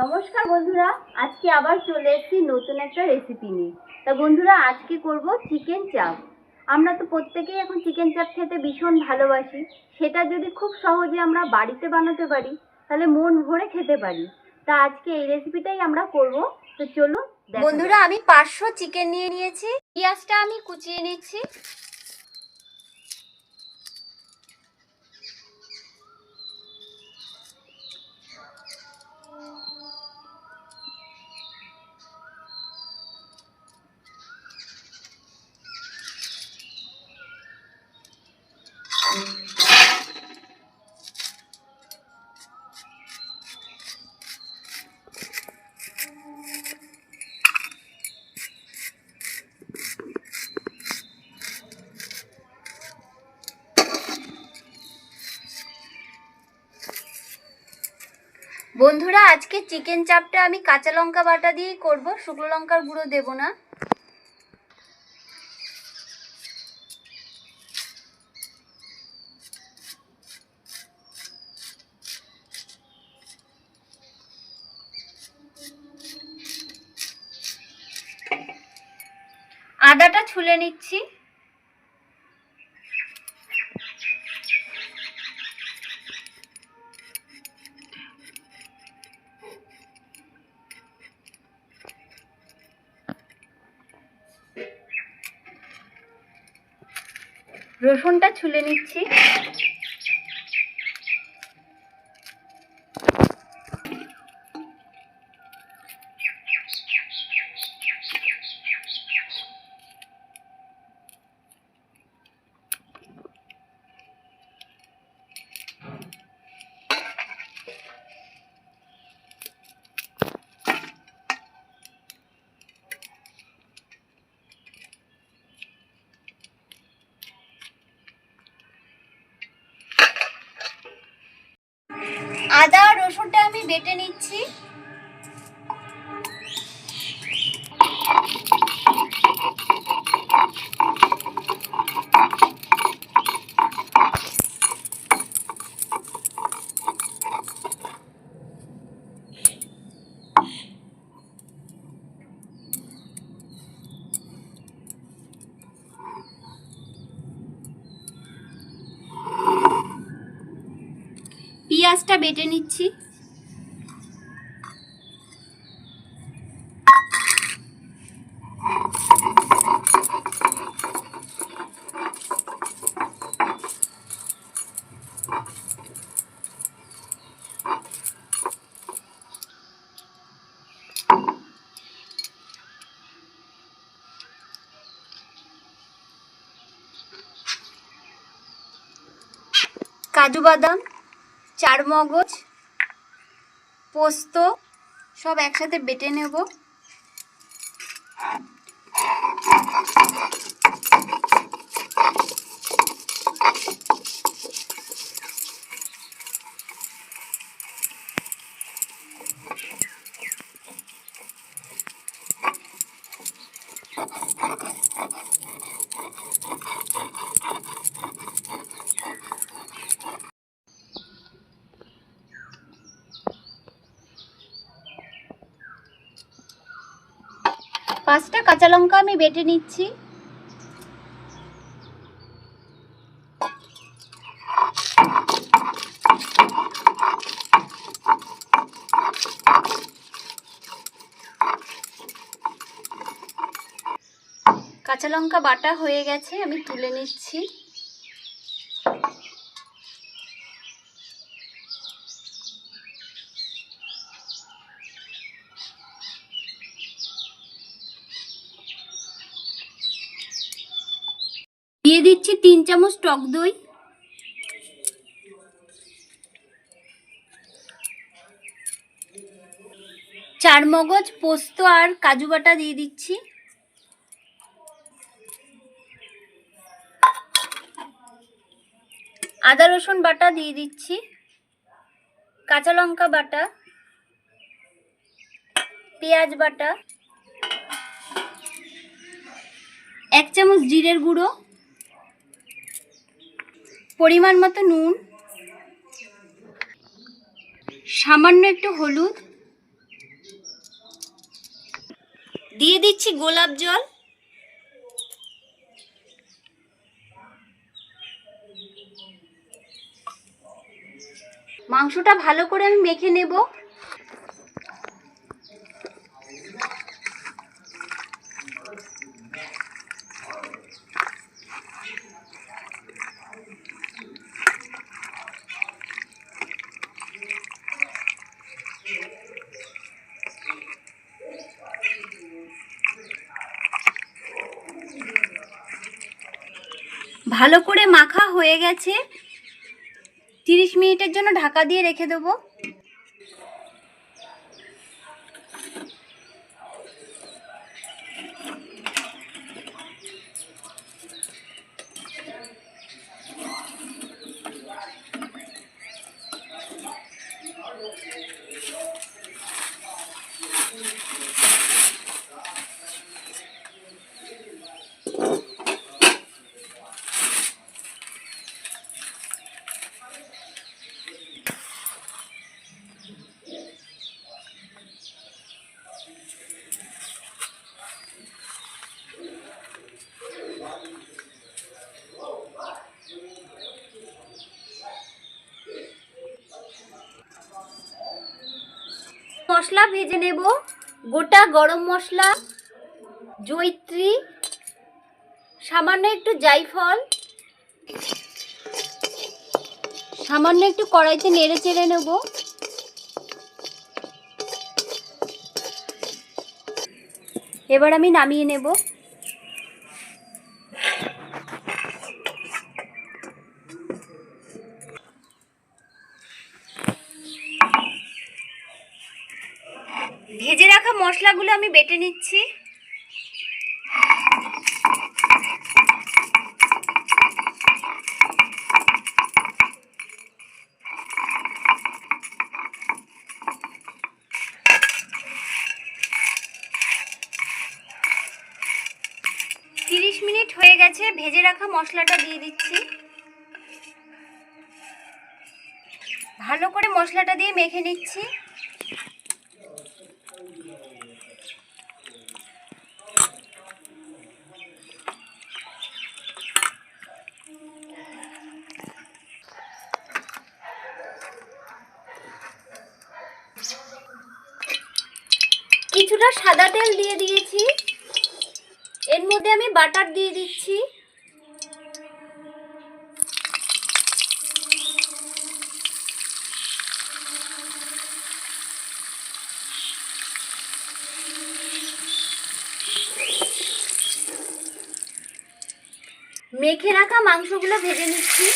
নমস্কার বন্ধুরা, আজকে আবার চলে এসেছি নতুন একটা রেসিপি নিয়ে। তা বন্ধুরা, আজকে করব চিকেন চাপ আমরা তো প্রত্যেকেই এখন চিকেন চাপ খেতে ভীষণ ভালোবাসি। সেটা যদি খুব সহজে আমরা বাড়িতে বানাতে পারি, তাহলে মন ভরে খেতে পারি। তা আজকে এই রেসিপিটাই আমরা করব। তো চলুন বন্ধুরা, আমি পাঁচশো চিকেন নিয়ে নিয়েছি। পেঁয়াজটা আমি কুচিয়ে নিচ্ছি। বন্ধুরা, আজকে চিকেন চাপটা আমি কাঁচা লঙ্কা বাটা দিয়েই করব। শুকনো লঙ্কার গুঁড়ো দেব না। আদাটা ছুলে নিচ্ছি। রসুনটা ছুলে নিচ্ছি। আদা রসুনটা আমি বেটে নিচ্ছি। পেঁয়াজটা বেটে নিচ্ছি। কাজু বাদাম। চার মগজ পোস্ত সব একসাথে বেটে নেব। পাঁচটা কাঁচা লঙ্কা আমি বেটে নিচ্ছি। কাঁচা লঙ্কা বাটা হয়ে গেছে আমি তুলে নিচ্ছি দিয়ে দিচ্ছি তিন চামচ টক দই। চার মগজ পোস্ত আর কাজু বাটা দিয়ে দিচ্ছি। আদা রসুন বাটা দিয়ে দিচ্ছি। কাঁচা লঙ্কা বাটা। পেঁয়াজ বাটা। এক চামচ জিরের গুঁড়ো। পরিমাণ মতো নুন, সামান্য একটু হলুদ, দিয়ে দিচ্ছি গোলাপ জল। মাংসটা ভালো করে আমি মেখে নেব। ভালো করে মাখা হয়ে গেছে। তিরিশ মিনিটের জন্য ঢাকা দিয়ে রেখে দেবো। মশলা ভেজে নেব। গোটা গরম মশলা জৈত্রী সামান্য একটু জাইফল, সামান্য একটু কড়াইতে নেড়ে চেড়ে নেব। এবার আমি নামিয়ে নেব ভেজে রাখা মশলাগুলো আমি বেটে নিচ্ছি। তিরিশ মিনিট হয়ে গেছে, ভেজে রাখা মশলাটা দিয়ে দিচ্ছি। ভালো করে মশলাটা দিয়ে মেখে নিচ্ছি। কিছুটা সাদা তেল দিয়ে দিয়েছি। এর মধ্যে আমি বাটার দিয়ে দিচ্ছি। মেখে রাখা মাংসগুলো ভেজে নিচ্ছি।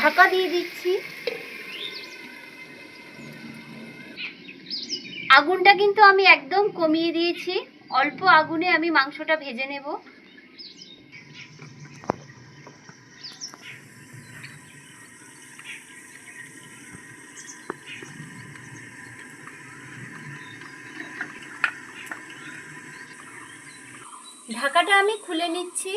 ঢাকা দিয়ে দিচ্ছি। আগুনটা কিন্তু আমি একদম কমিয়ে দিয়েছি। অল্প আগুনে আমি মাংসটা ভেজে নেব। ঢাকাটা আমি খুলে নিচ্ছি।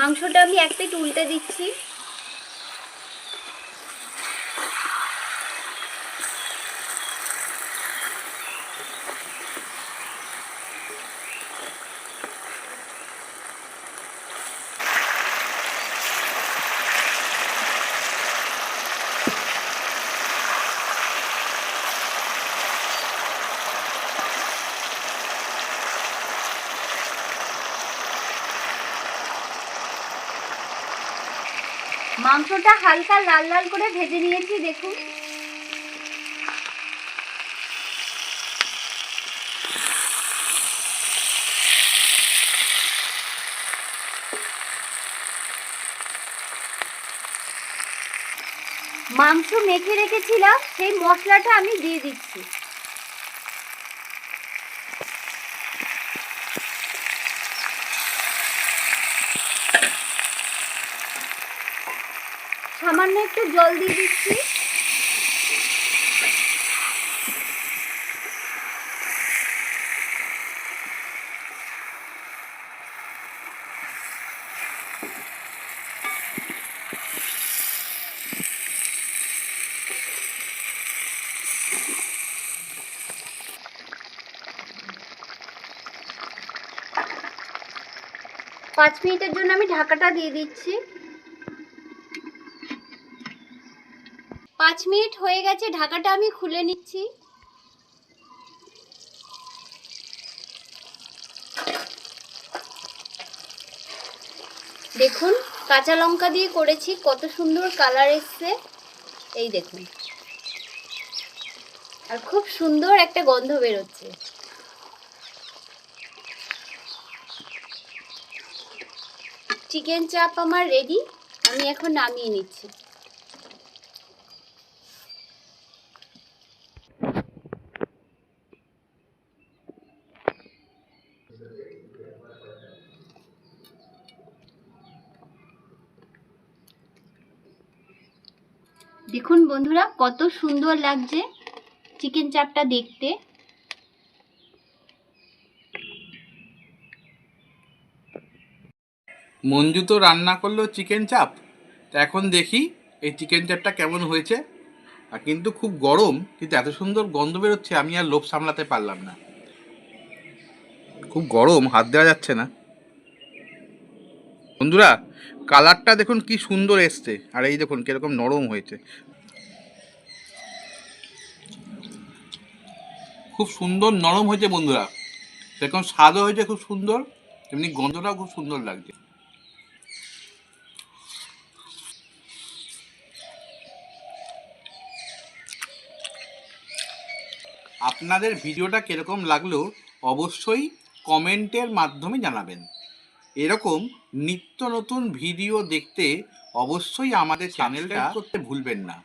মাংসটা আমি এক তুলতে দিচ্ছি। মাংসটা হালকা লাল লাল করে ভেজে নিয়েছি, দেখুন। মাংস মেখে রেখেছিলাম, সেই মশলাটা আমি দিয়ে দিচ্ছি। সামান্য একটু জল দিয়ে দিচ্ছি। পাঁচ মিনিটের জন্য আমি ঢাকাটা দিয়ে দিচ্ছি। পাঁচ মিনিট হয়ে গেছে, ঢাকাটা আমি খুলে নিচ্ছি। দেখুন, কাঁচা লঙ্কা দিয়ে করেছি, কত সুন্দর কালার এসছে। এই দেখুন। আর খুব সুন্দর একটা গন্ধ বেরোচ্ছে। চিকেন চাপ আমার রেডি আমি এখন নামিয়ে নিচ্ছি। দেখুন বন্ধুরা, কত সুন্দর লাগছে চিকেন চাপটা দেখতে। মঞ্জু তো রান্না করল চিকেন চাপ। তা এখন দেখি এই চিকেন চাপটা কেমন হয়েছে। আর কিন্তু খুব গরম, কিন্তু এত সুন্দর গন্ধ বেরোচ্ছে, আমি আর লোভ সামলাতে পারলাম না। খুব গরম, হাত দেওয়া যাচ্ছে না। বন্ধুরা, কালারটা দেখুন কি সুন্দর এসছে। আর এই দেখুন কীরকম নরম হয়েছে। খুব সুন্দর নরম হয়েছে বন্ধুরা। দেখুন, স্বাদও হয়েছে খুব সুন্দর, তেমনি গন্ধটাও খুব সুন্দর লাগছে। আপনাদের ভিডিওটা কীরকম লাগল, অবশ্যই কমেন্টের মাধ্যমে জানাবেন। এরকম নিত্য নতুন ভিডিও দেখতে অবশ্যই আমাদের চ্যানেলটা করতে ভুলবেন না।